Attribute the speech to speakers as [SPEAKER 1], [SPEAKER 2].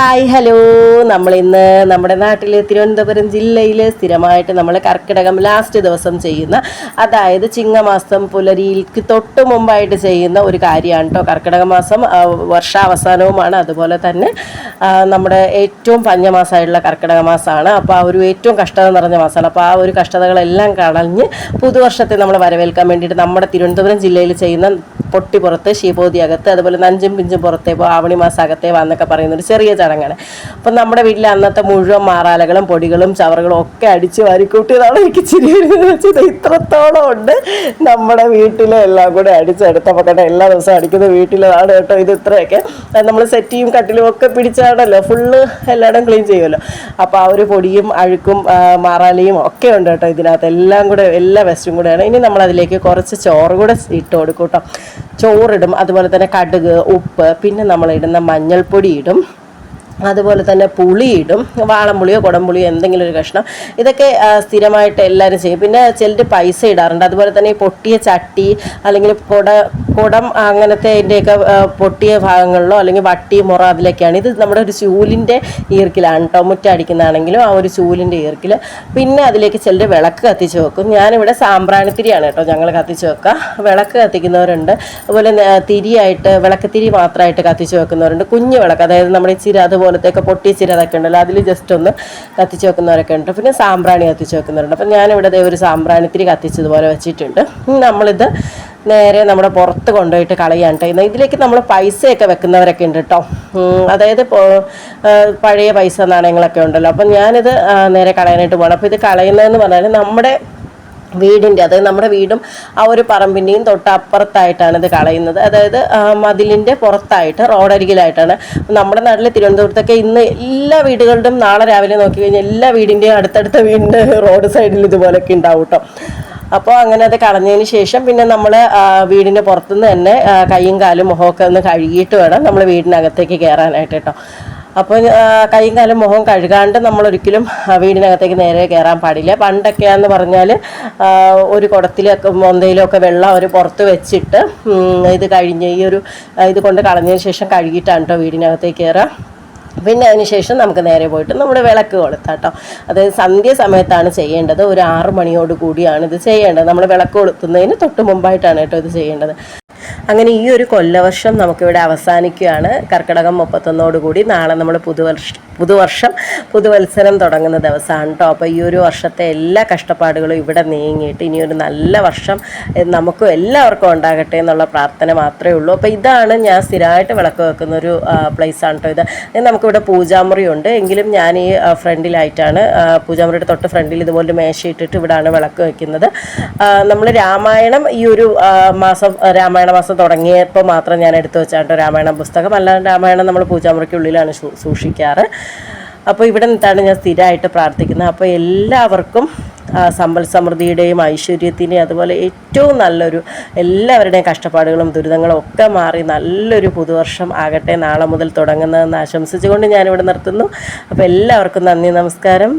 [SPEAKER 1] Hi hello. നമ്മൾ ഇന്ന് നമ്മുടെ നാട്ടിൽ തിരുവനന്തപുരം ജില്ലയിൽ സ്ഥിരമായിട്ട് നമ്മൾ കർക്കിടകം ലാസ്റ്റ് ദിവസം ചെയ്യുന്ന അതായത് ചിങ്ങമാസം പുലരിക്ക് തൊട്ട് മുമ്പായിട്ട് ചെയ്യുന്ന ഒരു കാര്യമാണ് കേട്ടോ കർക്കിടക മാസം വർഷാവസാനവുമാണ്. അതുപോലെ തന്നെ നമ്മുടെ ഏറ്റവും പഞ്ഞമാസമായിട്ടുള്ള കർക്കിടക മാസമാണ്. അപ്പോൾ ആ ഒരു ഏറ്റവും കഷ്ടത നിറഞ്ഞ മാസമാണ്. അപ്പോൾ ആ ഒരു കഷ്ടതകളെല്ലാം കളഞ്ഞ് പുതുവർഷത്തെ നമ്മൾ വരവേൽക്കാൻ വേണ്ടിയിട്ട് നമ്മുടെ തിരുവനന്തപുരം ജില്ലയിൽ ചെയ്യുന്ന പൊട്ടിപ്പുറത്ത് ശിവോതി അകത്ത് അതുപോലെ നഞ്ചും പിഞ്ചും പുറത്തേ പോ ആവണി മാസം അകത്തേ വാ എന്നൊക്കെ പറയുന്ന ഒരു ചെറിയ ചടങ്ങാണ്. അപ്പം നമ്മുടെ വീട്ടിൽ അന്നത്തെ മുഴുവൻ മാറാലകളും പൊടികളും ചവറുകളും ഒക്കെ അടിച്ച് വാരിക്കൂട്ടിയതാണ് എനിക്ക് ചിരി വരുന്നത്. വെച്ചത് ഇത്രത്തോളം ഉണ്ട് നമ്മുടെ വീട്ടിലെ എല്ലാം കൂടെ അടിച്ചെടുത്ത പക്കട്ടെ എല്ലാ ദിവസവും അടിക്കുന്ന വീട്ടിലാണ് കേട്ടോ ഇത് ഇത്രയൊക്കെ. നമ്മൾ സെറ്റിയും കട്ടിലും ഒക്കെ പിടിച്ചാണല്ലോ. ഫുള്ള് എല്ലായിടും ക്ലീൻ ചെയ്യുമല്ലോ. അപ്പോൾ ആ ഒരു പൊടിയും അഴുക്കും മാറാലയും ഒക്കെ ഉണ്ട് കേട്ടോ ഇതിനകത്ത്. എല്ലാം കൂടെ എല്ലാ വെസ്റ്റും കൂടെയാണ്. ഇനി നമ്മളതിലേക്ക് കുറച്ച് ചോറ് കൂടെ ഇട്ട് കൊടുക്കും കേട്ടോ. ചോറിടും അതുപോലെ തന്നെ കടുക് ഉപ്പ് പിന്നെ നമ്മളിടുന്ന മഞ്ഞൾപ്പൊടി ഇടും. അതുപോലെ തന്നെ പുളിയിടും വാളംപുളിയോ കുടംപുളിയോ എന്തെങ്കിലും ഒരു കഷ്ണം. ഇതൊക്കെ സ്ഥിരമായിട്ട് എല്ലാവരും ചെയ്യും. പിന്നെ ചിലർ പൈസ ഇടാറുണ്ട്. അതുപോലെ തന്നെ ഈ പൊട്ടിയ ചട്ടി അല്ലെങ്കിൽ കുട കുടം അങ്ങനത്തെ അതിന്റെയൊക്കെ പൊട്ടിയ ഭാഗങ്ങളിലോ അല്ലെങ്കിൽ വട്ടി മുറ അതിലൊക്കെയാണ്. ഇത് നമ്മുടെ ഒരു ചൂലിന്റെ ഈർക്കിലാണ് കേട്ടോ മുറ്റടിക്കുന്നതാണെങ്കിലും ആ ഒരു ചൂലിന്റെ ഈർക്കിൽ പിന്നെ അതിലേക്ക് ചിലർ വിളക്ക് കത്തിച്ച് വെക്കും. ഞാനിവിടെ സാമ്പ്രാണിത്തിരിയാണ് കേട്ടോ ഞങ്ങൾ കത്തിച്ച് വെക്കുക വിളക്ക് കത്തിക്കുന്നവരുണ്ട്. അതുപോലെ തിരിയായിട്ട് വിളക്ക് തിരി മാത്രമായിട്ട് കത്തിച്ച് വെക്കുന്നവരുണ്ട്. കുഞ്ഞു വിളക്ക്. അതായത് നമ്മുടെ ചിര അതുപോലത്തെയൊക്കെ പൊട്ടി ചിര അതൊക്കെ ഉണ്ടല്ലോ അതിൽ ജസ്റ്റ് ഒന്ന് കത്തിച്ച് വെക്കുന്നവരൊക്കെ ഉണ്ട്. പിന്നെ സാമ്പ്രാണി കത്തിച്ച് വെക്കുന്നവരുണ്ട് അപ്പം ഞാനിവിടെ ഒരു സാമ്പ്രാണിത്തിരി കത്തിച്ചതുപോലെ വെച്ചിട്ടുണ്ട്. നമ്മളിത് നേരെ നമ്മുടെ പുറത്ത് കൊണ്ടുപോയിട്ട് കളയാണ് കേട്ടോ. ഇതിലേക്ക് നമ്മൾ പൈസയൊക്കെ വെക്കുന്നവരൊക്കെ ഉണ്ട് കേട്ടോ. അതായത് പഴയ പൈസ നാണയങ്ങളൊക്കെ ഉണ്ടല്ലോ. അപ്പം ഞാനിത് നേരെ കളയാനായിട്ട് പോകണം അപ്പോൾ ഇത് കളയുന്നതെന്ന് പറഞ്ഞാൽ നമ്മുടെ വീടിന്റെ അതായത് നമ്മുടെ വീടും ആ ഒരു പറമ്പിന്റെയും തൊട്ടപ്പുറത്തായിട്ടാണ് ഇത് കളയുന്നത്. അതായത് മതിലിന്റെ പുറത്തായിട്ട് റോഡരികിലായിട്ടാണ്. നമ്മുടെ നാട്ടിൽ തിരുവനന്തപുരത്തൊക്കെ ഇന്ന് എല്ലാ വീടുകളുടെയും നാളെ രാവിലെ നോക്കി കഴിഞ്ഞാൽ എല്ലാ വീടിന്റെയും അടുത്തടുത്ത വീടിന്റെ റോഡ് സൈഡിൽ ഇതുപോലൊക്കെ ഉണ്ടാവും കേട്ടോ അപ്പോൾ അങ്ങനെ അത് കളഞ്ഞതിന് ശേഷം പിന്നെ നമ്മൾ വീടിന്റെ പുറത്തുനിന്ന് തന്നെ കൈയും കാലും മുഖമൊക്കെ ഒന്ന് കഴുകിയിട്ട് വേണം നമ്മൾ വീടിനകത്തേക്ക് കയറാനായിട്ട് കേട്ടോ അപ്പോൾ കൈയും കാലും മുഖം കഴുകാണ്ട് നമ്മൾ ഒരിക്കലും വീടിനകത്തേക്ക് നേരെ കയറാൻ പാടില്ല. പണ്ടൊക്കെയാന്ന് പറഞ്ഞാൽ ഒരു കുടത്തിലൊക്കെ മൊന്തയിലൊക്കെ വെള്ളം അവർ പുറത്ത് വെച്ചിട്ട് ഇത് കഴിഞ്ഞ് ഈ ഒരു ഇത് കൊണ്ട് കളഞ്ഞതിന് ശേഷം കഴുകിയിട്ടാണ് കേട്ടോ വീടിനകത്തേക്ക് കയറാം പിന്നെ അതിന് ശേഷം നമുക്ക് നേരെ പോയിട്ട് നമ്മുടെ വിളക്ക് കൊളുത്താം കേട്ടോ അതായത് സന്ധ്യ സമയത്താണ് ചെയ്യേണ്ടത്. ഒരു ആറ് മണിയോട് കൂടിയാണ് ഇത് ചെയ്യേണ്ടത്. നമ്മൾ വിളക്ക് കൊളുത്തുന്നതിന് തൊട്ട് മുമ്പായിട്ടാണ് കേട്ടോ ഇത് ചെയ്യേണ്ടത്. അങ്ങനെ ഈ ഒരു കൊല്ലവർഷം നമുക്കിവിടെ അവസാനിക്കുകയാണ്. കർക്കിടകം മുപ്പത്തൊന്നോട് കൂടി നാളെ നമ്മൾ പുതുവർഷ പുതുവർഷം പുതുവത്സരം തുടങ്ങുന്ന ദിവസമാണ് കേട്ടോ അപ്പോൾ ഈ ഒരു വർഷത്തെ എല്ലാ കഷ്ടപ്പാടുകളും ഇവിടെ നീങ്ങിയിട്ട് ഇനിയൊരു നല്ല വർഷം നമുക്കും എല്ലാവർക്കും ഉണ്ടാകട്ടെ എന്നുള്ള പ്രാർത്ഥന മാത്രമേ ഉള്ളൂ. അപ്പോൾ ഇതാണ് ഞാൻ സ്ഥിരമായിട്ട് വിളക്ക് വെക്കുന്ന ഒരു പ്ലേസ് ആണ് കേട്ടോ ഇത്. നമുക്കിവിടെ പൂജാമുറി ഉണ്ട് എങ്കിലും ഞാൻ ഈ ഫ്രണ്ടിലായിട്ടാണ് പൂജാമുറിയുടെ തൊട്ട് ഫ്രണ്ടിൽ ഇതുപോലെ മേശ ഇട്ടിട്ട് ഇവിടാണ് വിളക്ക് വെക്കുന്നത്. നമ്മൾ രാമായണം ഈ ഒരു മാസം രാമായണ മാസം തുടങ്ങിയപ്പോൾ മാത്രം ഞാൻ എടുത്തു വെച്ചാട്ടോ രാമായണം പുസ്തകം. അല്ലാതെ രാമായണം നമ്മൾ പൂജാമുറിക്കുള്ളിലാണ് സൂക്ഷിക്കാറ്. അപ്പോൾ ഇവിടെ നിന്നാണ് ഞാൻ സ്ഥിരമായിട്ട് പ്രാർത്ഥിക്കുന്നത്. അപ്പോൾ എല്ലാവർക്കും സമ്പൽ സമൃദ്ധിയുടെയും ഐശ്വര്യത്തിന്റെയും അതുപോലെ ഏറ്റവും നല്ലൊരു എല്ലാവരുടെയും കഷ്ടപ്പാടുകളും ദുരിതങ്ങളും ഒക്കെ മാറി നല്ലൊരു പുതുവർഷം ആകട്ടെ നാളെ മുതൽ തുടങ്ങുന്നതെന്ന് ആശംസിച്ചുകൊണ്ട് ഞാനിവിടെ നിർത്തുന്നു. അപ്പോൾ എല്ലാവർക്കും നന്ദി നമസ്കാരം.